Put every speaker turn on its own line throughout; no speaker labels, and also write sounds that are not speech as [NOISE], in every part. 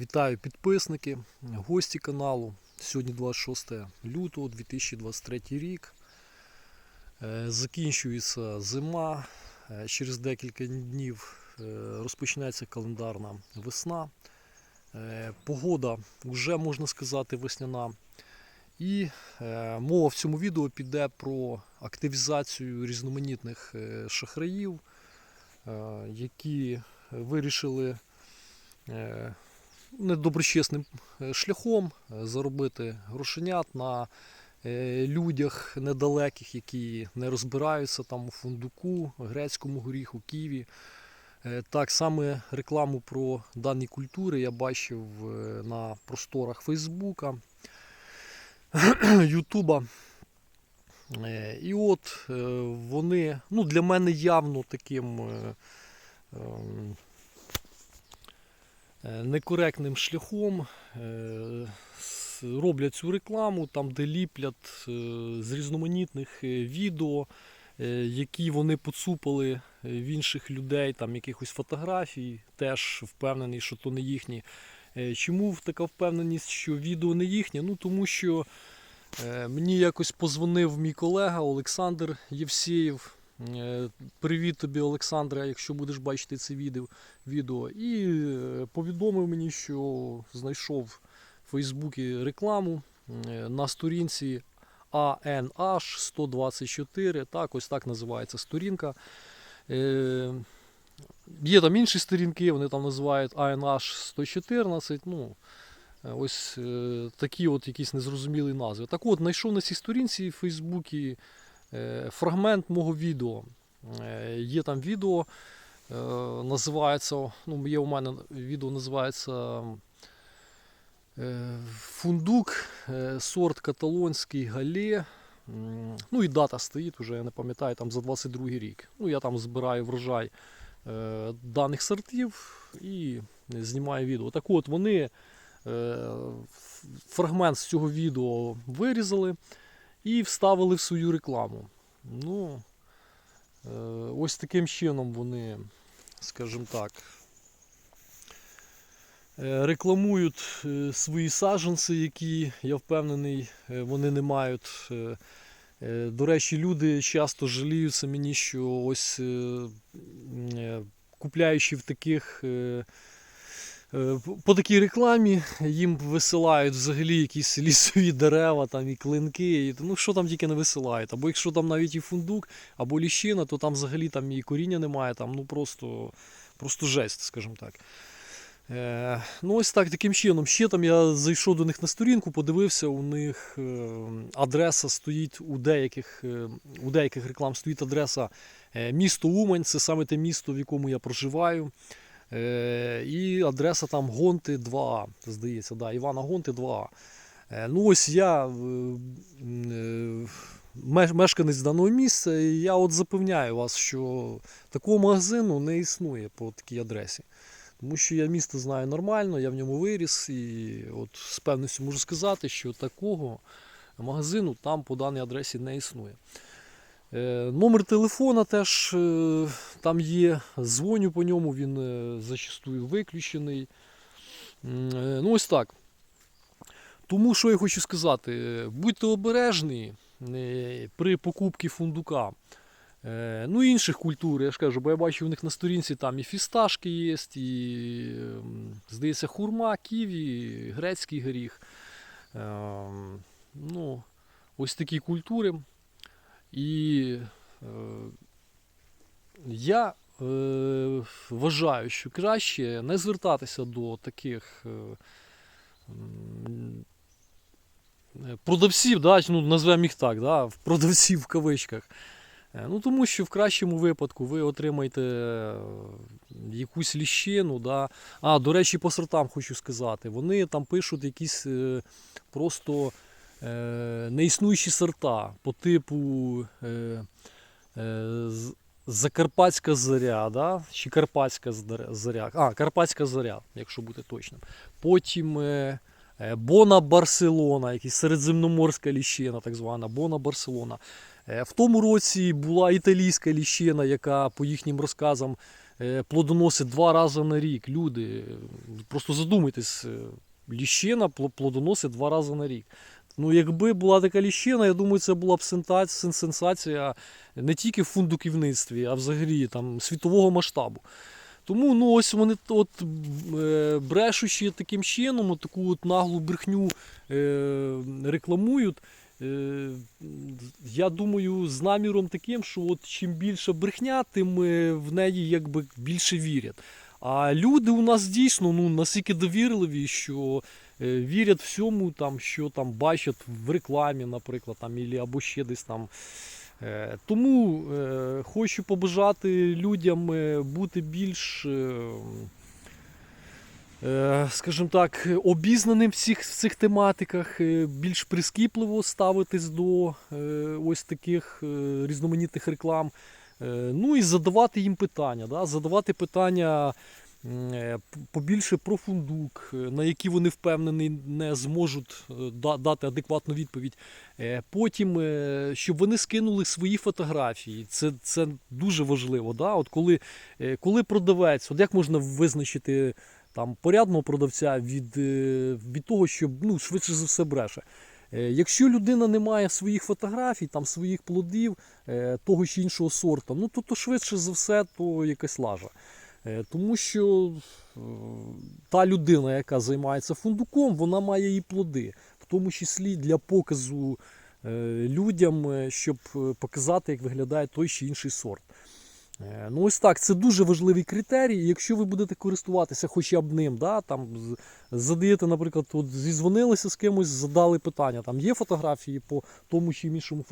Вітаю підписники, гості каналу. Сьогодні 26 лютого 2023 рік. Е, Закінчується зима. Е, Через декілька днів е, розпочнеться календарна весна. Погода вже можна сказати весняна. І мова в цьому відео піде про активізацію різноманітних шахраїв, які вирішили недоброчесним е, шляхом е, заробити грошенят на е, людях недалеких, які не розбираються там у фундуку, грецькому горіху. Е, Так саме рекламу про дані культури я бачив на просторах Фейсбука, [CLEARS THROAT] Ютуба. І от вони ну, для мене явно таким ем, некоректним шляхом е, роблять цю рекламу, там, де ліплять е, з різноманітних е, відео, е, які вони поцупили е, в інших людей, там якихось фотографій, теж впевнений, що то не їхні. Е, Чому така впевненість, що відео не їхнє? Ну тому що е, мені якось позвонив мій колега Олександр Євсєєв. Е, Привіт тобі, Олександре, якщо будеш бачити це відео. І е, повідомив мені, що знайшов в Фейсбуці рекламу е, на сторінці ANH 124. Так, ось так називається сторінка. Є там інші сторінки, вони там називають ANH 114. Ну, ось такі от якісь незрозумілі назви. Так от, знайшов на цій сторінці в Фейсбуці фрагмент мого відео. Е, Є там відео, е, називається, ну, є у мене відео називається е, Фундук, е, сорт каталонський гале. Ну і дата стоїть уже, я не пам'ятаю, там за 22 рік. Ну, я там збираю врожай е, даних сортів і знімаю відео. Так от вони е, фрагмент з цього відео вирізали і вставили в свою рекламу. Ну, е, ось таким чином вони, скажімо так, е, рекламують е, свої саджанці, які, я впевнений, вони не мають. До речі, люди часто жаліються мені, що ось купляючи в таких. Е, По такій рекламі їм висилають взагалі якісь лісові дерева там і клинки. І, ну що там тільки не висилають. Або якщо там навіть і фундук, або ліщина, то там взагалі там і коріння немає, там ну просто, просто жесть, скажімо так. Е, ну ось так, таким чином. Ще там я зайшов до них на сторінку, подивився, у них е, адреса стоїть у деяких, е, у деяких реклам стоїть адреса місто Умань, це саме те місто, в якому я проживаю. Е, і адреса там Гонти 2, здається, да, Івана Гонти 2. Е, ну ось я е, е, мешканець даного місця, і я от запевняю вас, що такого магазину не існує по такій адресі. Тому що я місто знаю нормально, я в ньому виріс, і от з певністю можу сказати, що такого магазину там по даній адресі не існує. Е, номер телефона теж е, там є, дзвоню по ньому, він е, зачастую виключений. Ну ось так. Тому що я хочу сказати, будьте обережні при покупці фундука. Ну інших культур, я ж кажу, бо я бачу у них на сторінці там і фісташки є, і, ем, здається, хурма, ківі, грецький горіх. Ем, Ну, ось такі культури. І е, я е, вважаю, що краще не звертатися до таких е, е, продавців, да, ну, назвемо їх так, да, [LAUGHS] продавців в кавичках. Е, Ну, тому що в кращому випадку ви отримаєте е, якусь ліщину. Да. А, до речі, по сортам хочу сказати. Вони там пишуть якісь просто неіснуючі сорта по типу е, е, Закарпатська зоря, да? чи Карпатська зоря. А, Карпатська зоря, якщо бути точним. Потім е, е, Бона Барселона, якась середземноморська ліщина, так звана Бона Барселона. Е, В тому році була італійська ліщина, яка по їхнім розказам е, плодоносить два рази на рік. Люди, е, просто задумайтесь, е, ліщина плодоносить два рази на рік. Ну, якби була така ліщина, я думаю, це була б сенсація не тільки в фундуківництві, а взагалі там світового масштабу. Тому ну ось вони от е, брешучи таким чином, от таку от наглу брехню е, рекламують. Е, я думаю, з наміром таким, що от чим більше брехня, тим е, в неї якби більше вірять. А люди у нас дійсно ну, настільки довірливі, що вірять всьому, там, що там бачать в рекламі, наприклад, там, або ще десь там. Е, Тому е, хочу побажати людям бути більш, скажімо так, обізнаним в цих, в цих тематиках, е, більш прискіпливо ставитись до е, ось таких е, різноманітних реклам. Ну і задавати їм питання. Да? Задавати питання побільше про фундук, е, на які вони впевнені не зможуть е, дати адекватну відповідь. Е, Потім, е, щоб вони скинули свої фотографії. Це, це дуже важливо. Да? От коли, е, коли продавець, от як можна визначити там, порядного продавця від, е, від того, що ну, швидше за все бреше. Е, Якщо людина не має своїх фотографій, там, своїх плодів, е, того чи іншого сорту, ну, то, то швидше за все то якась лажа. Е, Тому що е, та людина, яка займається фундуком, вона має і плоди, в тому числі для показу е, людям, щоб показати, як виглядає той чи інший сорт. Ну ось так, це дуже важливий критерій. Якщо ви будете користуватися хоча б ним, да, там, задаєте, наприклад, от зізвонилися з кимось, задали питання, там є фотографії по тому чи іншому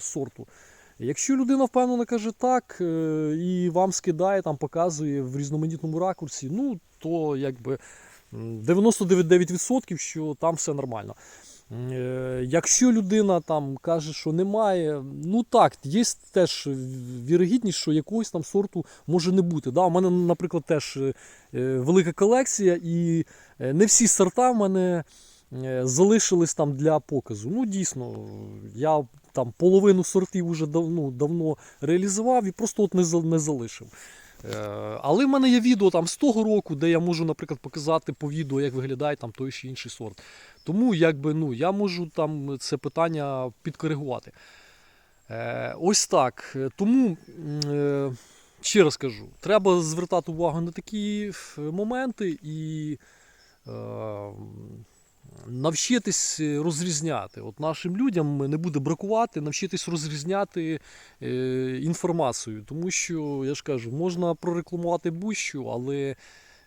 сорту. Якщо людина впевнено каже так е, і вам скидає, там показує в різноманітному ракурсі, ну то якби 99% що там все нормально. Е, Якщо людина там каже, що немає, ну так, є теж вірогідність, що якогось там сорту може не бути. Да? У мене, наприклад, теж е, велика колекція, і не всі сорта в мене залишились там для показу. Ну, дійсно, я там половину сортів вже давно, давно реалізував і просто от не, не залишив. Е, Але в мене є відео там з того року, де я можу, наприклад, показати по відео, як виглядає там той чи інший сорт. Тому якби, ну, я можу там це питання підкоригувати. Е, ось так. Е, Тому, ще раз кажу, треба звертати увагу на такі моменти і навчитись розрізняти. От нашим людям не буде бракувати, навчитись розрізняти е, інформацію. Тому що, я ж кажу, можна прорекламувати будь-що, але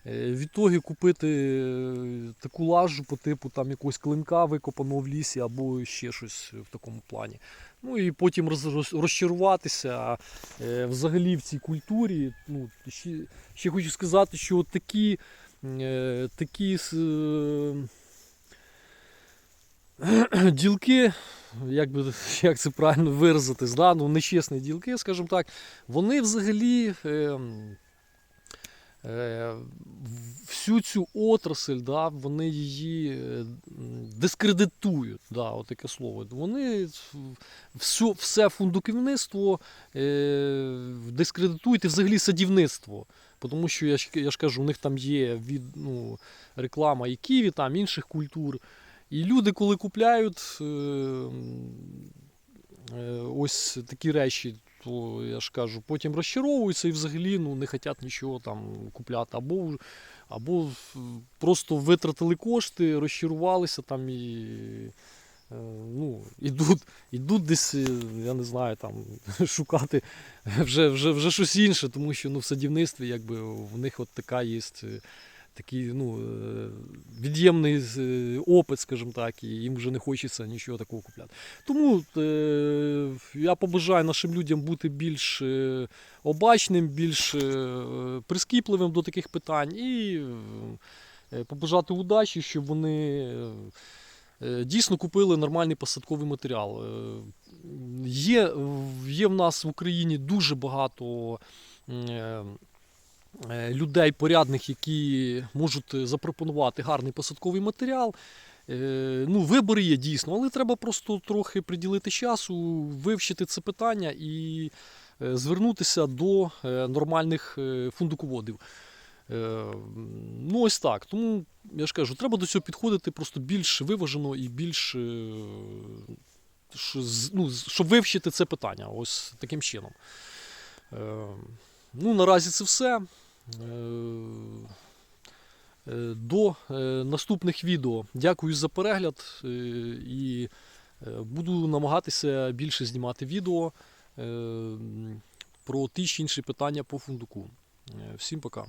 е, відтоді купити е, таку лажу по типу там якогось клинка викопаного в лісі або ще щось в такому плані. Ну і потім роз, роз- розчаруватися е, взагалі в цій культурі. Ну, ще, ще хочу сказати, що от такі, е, такі е, [CLEARS THROAT] ділки, як, би, [LAUGHS] як це правильно виразитись, да? ну, нечесні ділки, скажімо так, вони взагалі. Е, е, всю цю отрасль, да, вони її дискредитують, да, от таке слово. Вони все, все фундуківництво е, дискредитують і взагалі садівництво. Тому що я ж, я ж кажу, у них там є від, ну, реклама і ківі, там інших культур. І люди, коли купляють е, е, ось такі речі, то я ж кажу, потім розчаровуються і взагалі ну, не хочуть нічого там купляти. Або, або просто витратили кошти, розчарувалися там і. е, Ну, ідуть, ідуть десь, я не знаю, там [LAUGHS] шукати вже, вже, вже щось інше, тому що ну, в садівництві якби, в них от така є такий ну, е, від'ємний е, опит, скажімо так, і їм вже не хочеться нічого такого купляти. Тому е, я побажаю нашим людям бути більш обачним, більш прискіпливим до таких питань і побажати удачі, щоб вони дійсно купили нормальний посадковий матеріал. Є, є в нас в Україні дуже багато. Е, людей порядних, які можуть е, запропонувати гарний посадковий матеріал. Е, Ну, вибори є дійсно, але треба просто трохи приділити часу, вивчити це питання і звернутися до нормальних фундуководів. Ну, ось так. Тому я ж кажу, треба до цього підходити просто більш виважено і більш. ну, щоб вивчити це питання ось таким чином. Ну, наразі це все. Е, До е, наступних відео. Дякую за перегляд е, і буду намагатися більше знімати відео про ті чи інші питання по фундуку. Всім пока.